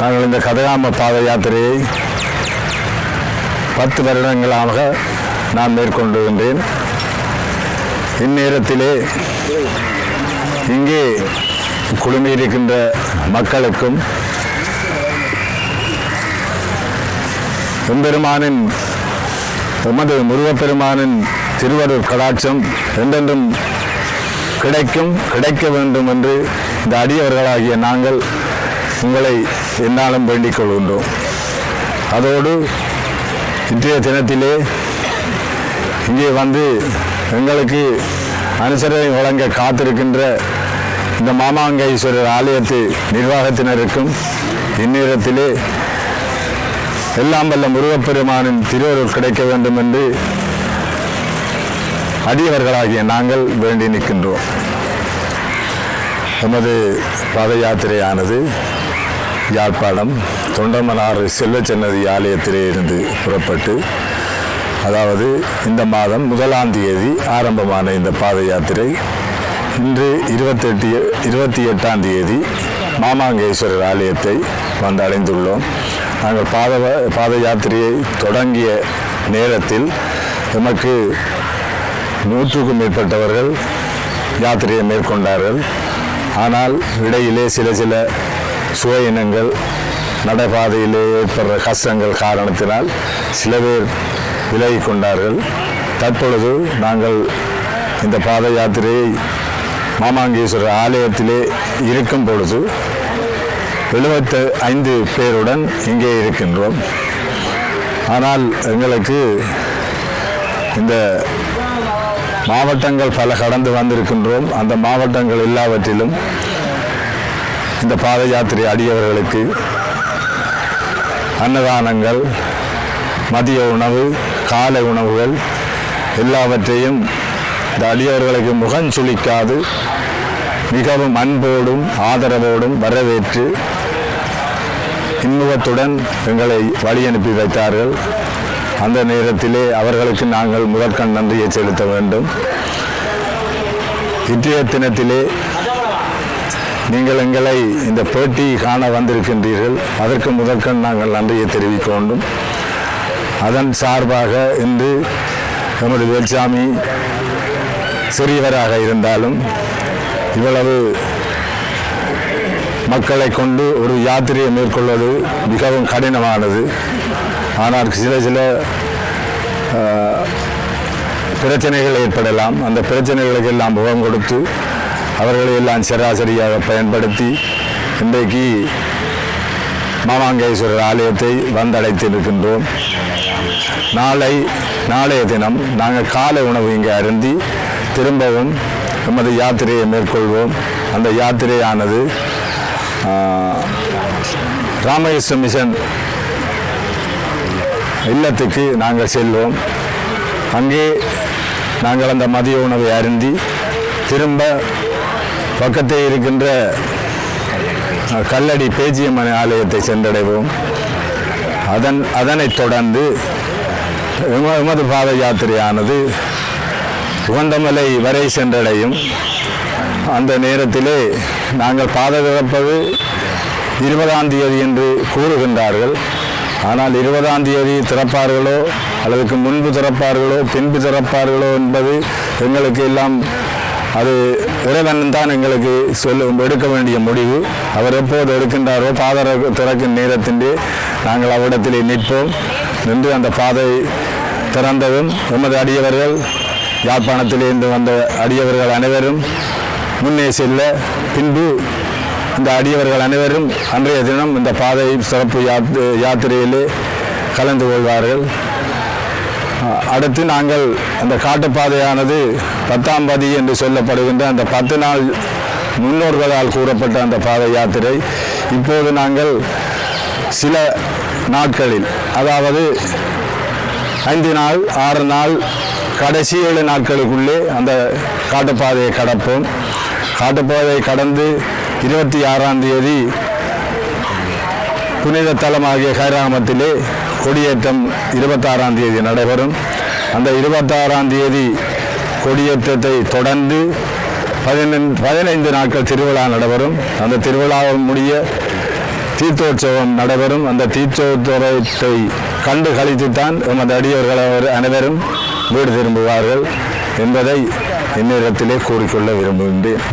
நாங்கள் இந்த கதகாம பாத யாத்திரையை பத்து வருடங்களாக நான் மேற்கொண்டு வந்தேன். இந்நேரத்திலே இங்கே குழுமியிருக்கின்ற மக்களுக்கும் எம்பெருமானின் எமது முருகப்பெருமானின் திருவருள் கடாட்சம் என்றென்றும் கிடைக்கும் கிடைக்க வேண்டும் என்று இந்த அடியவர்களாகிய நாங்கள் உங்களை என்னாலும் வேண்டிக் கொள்கின்றோம். அதோடு இன்றைய தினத்திலே இங்கே வந்து எங்களுக்கு அனுசரணை வழங்க காத்திருக்கின்ற இந்த மாமாங்கேஸ்வரர் ஆலயத்து நிர்வாகத்தினருக்கும் இந்நேரத்திலே எல்லாம் வல்ல முருகப்பெருமானின் திருவருள் கிடைக்க வேண்டும் என்று அடியவர்களாகிய நாங்கள் வேண்டி நிற்கின்றோம். எமது பாத யாத்திரையானது யாழ்ப்பாணம் தொண்டமனார் செல்வச்சன்னதி ஆலயத்திலே இருந்து புறப்பட்டு அதாவது இந்த மாதம் முதலாம் தேதி ஆரம்பமான இந்த பாத யாத்திரை. இன்று இருபத்தெட்டு இருபத்தி எட்டாம் தேதி மாமாங்கேஸ்வரர் ஆலயத்தை வந்து அடைந்துள்ளோம் நாங்கள் பாத பாத யாத்திரையை தொடங்கிய நேரத்தில் எமக்கு நூற்றுக்கும் மேற்பட்டவர்கள் யாத்திரையை மேற்கொண்டார்கள். ஆனால் இடையிலே சில சில சுவையினங்கள் நடைபாதையிலே ஏற்படுற கஷ்டங்கள் காரணத்தினால் சில பேர் விலகி கொண்டார்கள். தற்பொழுது நாங்கள் இந்த பாத யாத்திரையை மாமாங்கேஸ்வரர் ஆலயத்திலே இருக்கும் பொழுது எழுபத்து ஐந்து பேருடன் இங்கே இருக்கின்றோம். ஆனால் எங்களுக்கு இந்த மாவட்டங்கள் பல கடந்து வந்திருக்கின்றோம். அந்த மாவட்டங்கள் எல்லாவற்றிலும் இந்த பாத யாத்திரை அடியவர்களுக்கு அன்னதானங்கள் மதிய உணவு காலை உணவுகள் எல்லாவற்றையும் இந்த அடியவர்களுக்கு முகம் சுளிக்காது மிகவும் அன்போடும் ஆதரவோடும் வரவேற்று இன்முகத்துடன் எங்களை வழி அனுப்பி வைத்தார்கள். அந்த நேரத்திலே அவர்களுக்கு நாங்கள் முதற்கண் நன்றியை செலுத்த வேண்டும். இன்றைய தினத்திலே நீங்கள் எங்களை இந்த பேட்டி காண வந்திருக்கின்றீர்கள். அதற்கு முதற்கண் நாங்கள் நன்றியை தெரிவிக்க வேண்டும். அதன் சார்பாக இன்று எமது வேல்சாமி சிறியவராக இருந்தாலும் இவ்வளவு மக்களை கொண்டு ஒரு யாத்திரையை மேற்கொள்வது மிகவும் கடினமானது. ஆனால் சில சில பிரச்சனைகள் ஏற்படலாம். அந்த பிரச்சனைகளுக்கு எல்லாம் முகம் கொடுத்து அவர்களை எல்லாம் சராசரியாக பயன்படுத்தி இன்றைக்கு மாமாங்கேஸ்வரர் ஆலயத்தை வந்தடைத்திருக்கின்றோம். நாளை நாளைய தினம் நாங்கள் காலை உணவு இங்கே அருந்தி திரும்பவும் நமது யாத்திரையை மேற்கொள்வோம். அந்த யாத்திரையானது ராமகிருஷ்ண மிஷன் இல்லத்துக்கு நாங்கள் செல்வோம். அங்கே நாங்கள் அந்த மதிய உணவை அருந்தி திரும்ப பக்கத்தே இருக்கின்ற கல்லடி பேச்சியம்மன் ஆலயத்தை சென்றடைவோம். அதன் அதனைத் தொடர்ந்து எம- எமது பாத யாத்திரையானது உகந்தமலை வரை சென்றடையும். அந்த நேரத்திலே நாங்கள் பாத திறப்பது இருபதாம் தேதி என்று கூறுகின்றார்கள். ஆனால் இருபதாம் தேதி திறப்பார்களோ அல்லதுக்கு முன்பு திறப்பார்களோ பின்பு திறப்பார்களோ என்பது எங்களுக்கு எல்லாம் அது இறைவன் தான் எங்களுக்கு சொல்ல எடுக்க வேண்டிய முடிவு. அவர் எப்போது எடுக்கின்றாரோ பாதர திறக்கும் நேரத்தின்றி நாங்கள் அவ்விடத்திலே நிற்போம். நின்று அந்த பாதை திறந்ததும் எமது அடியவர்கள் யாழ்ப்பாணத்திலிருந்து வந்த அடியவர்கள் அனைவரும் முன்னே செல்ல பின்பு இந்த அடியவர்கள் அனைவரும் அன்றைய தினம் இந்த பாதை சிறப்பு யாத் யாத்திரையிலே கலந்து கொள்வார்கள். அடுத்து நாங்கள் அந்த காட்டுப்பாதையானது பத்தாம் பதி என்று சொல்லப்படுகின்ற அந்த பத்து நாள் முன்னோர்களால் கூறப்பட்ட அந்த பாத யாத்திரை. இப்போது நாங்கள் சில நாட்களில் அதாவது ஐந்து நாள் ஆறு நாள் கடைசி ஏழு நாட்களுக்குள்ளே அந்த காட்டுப்பாதையை கடப்போம். காட்டுப்பாதையை கடந்து இருபத்தி ஆறாம் தேதி புனித தலமாகிய கைராமத்திலே கொடியேற்றம் இருபத்தாறாம் தேதி நடைபெறும். அந்த இருபத்தாறாம் தேதி கொடியேற்றத்தை தொடர்ந்து பதினைந்து பதினைந்து நாட்கள் திருவிழா நடைபெறும். அந்த திருவிழாவை முடிய தீர்த்தோற்சவம் நடைபெறும். அந்த தீர்த்தோற்சவத்தை கண்டு கழித்துத்தான் எமது அடியவர்கள் அவர் அனைவரும் வீடு திரும்புவார்கள் என்பதை இந்நேரத்திலே கூறிக்கொள்ள விரும்புகின்றேன்.